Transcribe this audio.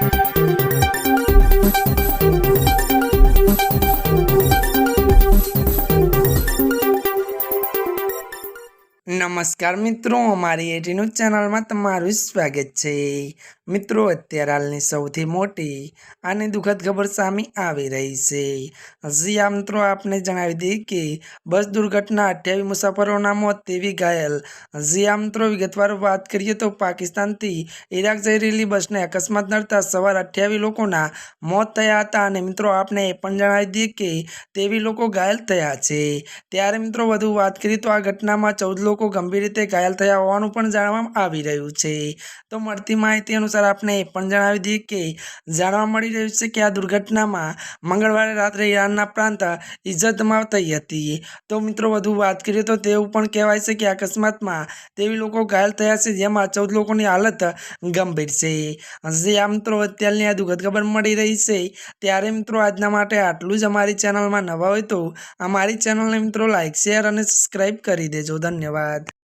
Thank you. નમસ્કાર મિત્રો, અમારી એટીનું ચેનલમાં તમારું સ્વાગત છે. મિત્રો, અત્યારે હાલની સૌથી મોટી અને દુઃખદ ખબર સામે આવી રહી છે. હજી મિત્રો, આપને જણાવી દઈએ કે બસ દુર્ઘટના અઠ્યાવીસ મુસાફરોના મોત તેવી ઘાયલ. હજી મિત્રો, વિગતવાર વાત કરીએ તો પાકિસ્તાનથી ઈરાક જઈ રહેલી બસને અકસ્માત નડતા સવાર અઠ્યાવીસ લોકોના મોત થયા હતા અને મિત્રો, આપને એ પણ જણાવી દઈએ કે તેવી લોકો ઘાયલ થયા છે. ત્યારે, મિત્રો, વધુ વાત કરીએ તો આ ઘટનામાં ચૌદ લોકો ગંભીર રીતે ઘાયલ થયા હોવાનું પણ જાણવામાં આવી રહ્યું છે. તો મળતી માહિતી અનુસાર આપણે એ પણ જણાવી દઈએ કે જાણવા મળી રહ્યું છે કે આ દુર્ઘટનામાં મંગળવારે રાત્રે ઈરાનના પ્રાંત ઇજ્જતમાં થઈ હતી. તો મિત્રો વધુ વાત કરીએ તો તેવું પણ કહેવાય છે કે અકસ્માતમાં તેવી લોકો ઘાયલ થયા છે જેમાં ચૌદ લોકોની હાલત ગંભીર છે. જે આ મિત્રો અત્યારની આ દુઃખદ ખબર મળી રહી છે ત્યારે મિત્રો આજના માટે આટલું જ. અમારી ચેનલમાં નવા હોય તો અમારી ચેનલને મિત્રો લાઇક શેર અને સબસ્ક્રાઈબ કરી દેજો. ધન્યવાદ. बाद